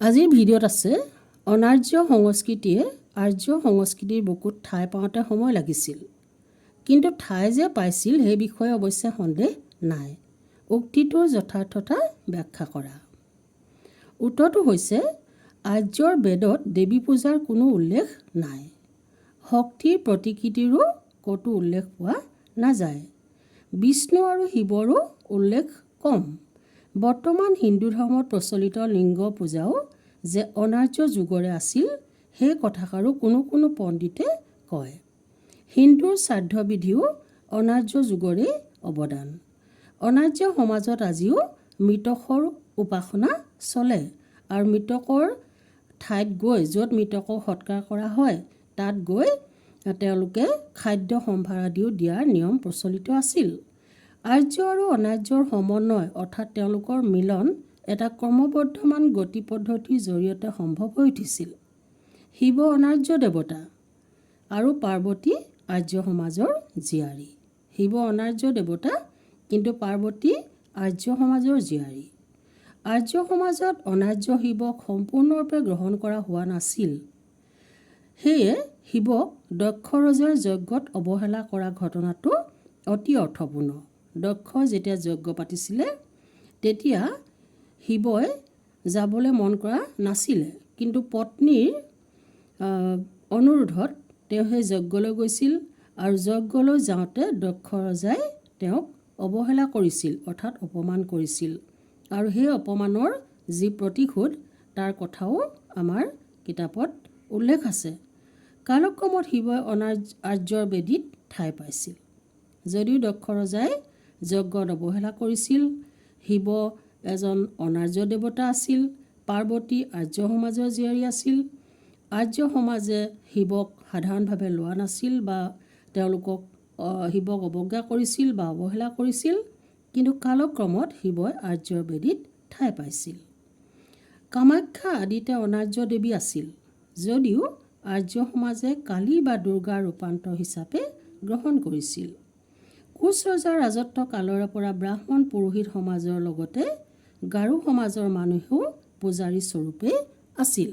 আজিৰ ভিডিঅ'ত আছে, অনাৰ্য সংস্কৃতিয়ে আৰ্য সংস্কৃতিৰ বুকুত ঠাই পাওঁতে সময় লাগিছিল। কিন্তু ঠাই যে পাইছিল সেই বিষয়ে অৱশ্যে সন্দেহ নাই। উক্তিটোৰ যথাৰ্থতা ব্যাখ্যা কৰা। উত্তৰটো হৈছে, আৰ্যৰ বেদত দেৱী পূজাৰ কোনো উল্লেখ নাই। শক্তিৰ প্ৰতিকৃতিৰো ক'তো উল্লেখ পোৱা নাযায়। বিষ্ণু আৰু শিৱৰো উল্লেখ কম। বৰ্তমান হিন্দু ধৰ্মত প্ৰচলিত লিংগ পূজাও যে অনাৰ্য যুগৰে আছিল, সেই কথাষাৰো কোনো কোনো পণ্ডিতে কয়। হিন্দুৰ শ্ৰাদ্ধবিধিও অনাৰ্য যুগৰেই অৱদান। অনাৰ্য সমাজত আজিও মৃতকৰ উপাসনা চলে আৰু মৃতকৰ ঠাইত গৈ য'ত মৃতকক সৎকাৰ কৰা হয়, তাত গৈ তেওঁলোকে খাদ্য সম্ভাৰ আদিও দিয়াৰ নিয়ম প্ৰচলিত আছিল। আৰ্য আৰু অনাৰ্যৰ সমন্বয় অৰ্থাৎ তেওঁলোকৰ মিলন এটা ক্ৰমবৰ্ধমান গতি পদ্ধতিৰ জৰিয়তে সম্ভৱ হৈ উঠিছিল। শিৱ অনাৰ্য দেৱতা আৰু পাৰ্বতী আৰ্য সমাজৰ জীয়াৰী। শিৱ অনাৰ্য দেৱতা কিন্তু পাৰ্বতী আৰ্য সমাজৰ জীয়াৰী। আৰ্য সমাজত অনাৰ্য শিৱক সম্পূৰ্ণৰূপে গ্ৰহণ কৰা হোৱা নাছিল। সেয়ে শিৱক দক্ষ ৰজাৰ যজ্ঞত অৱহেলা কৰা ঘটনাটো অতি অৰ্থপূৰ্ণ। দক্ষ যেতিয়া যজ্ঞ পাতিছিলে, তেতিয়া শিৱই যাবলৈ মন কৰা নাছিলে। কিন্তু পত্নীৰ অনুৰোধত তেওঁ সেই যজ্ঞলৈ গৈছিল আৰু যজ্ঞলৈ যাওঁতে দক্ষ ৰজাই তেওঁক অৱহেলা কৰিছিল, অৰ্থাৎ অপমান কৰিছিল। আৰু সেই অপমানৰ যি প্ৰতিশোধ, তাৰ কথাও আমাৰ কিতাপত উল্লেখ আছে। কালক্ৰমত শিৱই অনাৰ্য, আৰ্যৰ বেদীত ঠাই পাইছিল। যদিও দক্ষ ৰজাই যজ্ঞত অৱহেলা কৰিছিল। শিৱ এজন অনাৰ্য দেৱতা আছিল। পাৰ্বতী আৰ্য সমাজৰ জীয়াৰী আছিল। আৰ্য সমাজে শিৱক সাধাৰণভাৱে লোৱা নাছিল বা তেওঁলোকক শিৱক অৱজ্ঞা কৰিছিল বা অৱহেলা কৰিছিল। কিন্তু কালক্ৰমত শিৱই আৰ্যৰ বেদীত ঠাই পাইছিল। কামাখ্যা আদিতে অনাৰ্য দেৱী আছিল। যদিও আৰ্য সমাজে কালী বা দুৰ্গাৰ ৰূপান্তৰ হিচাপে গ্ৰহণ কৰিছিল। কোচ ৰজাৰ ৰাজত্ব কালৰে পৰা ব্ৰাহ্মণ পুৰোহিত সমাজৰ লগতে গাৰো সমাজৰ মানুহেও পূজাৰী স্বৰূপে আছিল।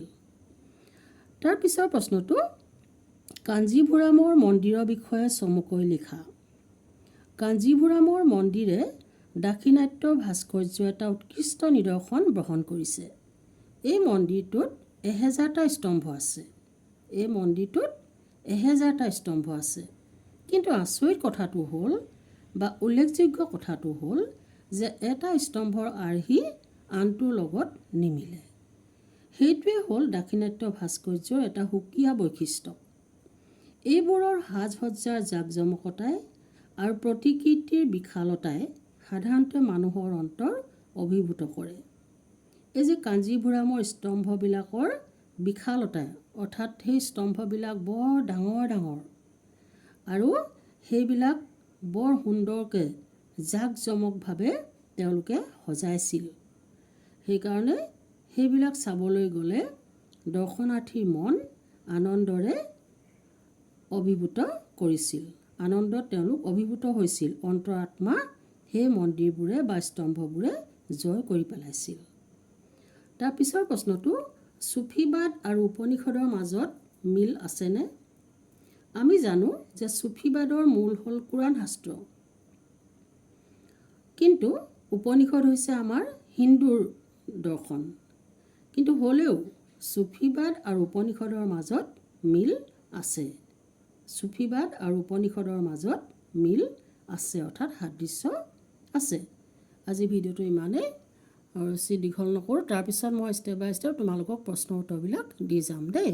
তাৰ পিছৰ প্ৰশ্নটো, কাঞ্জীভোৰামৰ মন্দিৰৰ বিষয়ে চমুকৈ লিখা। কাঞ্জীভোৰামৰ মন্দিৰে দাক্ষিণাত্য ভাস্কৰ্য এটা উৎকৃষ্ট নিদৰ্শন বহন কৰিছে। এই মন্দিৰটোত এহেজাৰটা স্তম্ভ আছে। এই মন্দিৰটোত এহেজাৰটা স্তম্ভ আছে। কিন্তু আচৰিত কথাটো হ'ল বা উল্লেখযোগ্য কথাটো হ'ল যে এটা স্তম্ভৰ আৰ্হি আনটোৰ লগত নিমিলে। সেইটোৱে হ'ল দাক্ষিণাত্য ভাস্কৰ্যৰ এটা সুকীয়া বৈশিষ্ট্য। এইবোৰৰ সাজ সজ্জাৰ জাক জমকতাই আৰু প্ৰতিকৃতিৰ বিশালতাই সাধাৰণতে মানুহৰ অন্তৰ অভিভূত কৰে। এই যে কাঞ্জীভোৰামৰ স্তম্ভবিলাকৰ বিশালতাই অৰ্থাৎ সেই স্তম্ভবিলাক বৰ ডাঙৰ ডাঙৰ আৰু সেইবিলাক বৰ সুন্দৰকৈ জাক জমকভাৱে তেওঁলোকে সজাইছিল। সেইকাৰণে সেইবিলাক চাবলৈ গ'লে দৰ্শনাৰ্থীৰ মন আনন্দৰে অভিভূত কৰিছিল। আনন্দত তেওঁলোক অভিভূত হৈছিল। অন্তৰাত্মা সেই মন্দিৰবোৰে বা স্তম্ভবোৰে জয় কৰি পেলাইছিল। তাৰপিছৰ প্ৰশ্নটো চুফিবাদ আৰু উপনিষদৰ মাজত মিল আছেনে? আমি জানো যে চুফিবাদৰ মূল হ'ল কোৰাণ শাস্ত্ৰ। কিন্তু উপনিষদ হৈছে আমাৰ হিন্দুৰ দৰ্শন। কিন্তু হ'লেও চুফিবাদ আৰু উপনিষদৰ মাজত মিল আছে। চুফিবাদ আৰু উপনিষদৰ মাজত মিল আছে অৰ্থাৎ সাদৃশ্য আছে। আজি ভিডিঅ'টো ইমানেই আৰু বেছি দীঘল নকৰোঁ। তাৰপিছত মই ষ্টেপ বাই ষ্টেপ তোমালোকক প্ৰশ্ন উত্তৰবিলাক দি যাম দেই।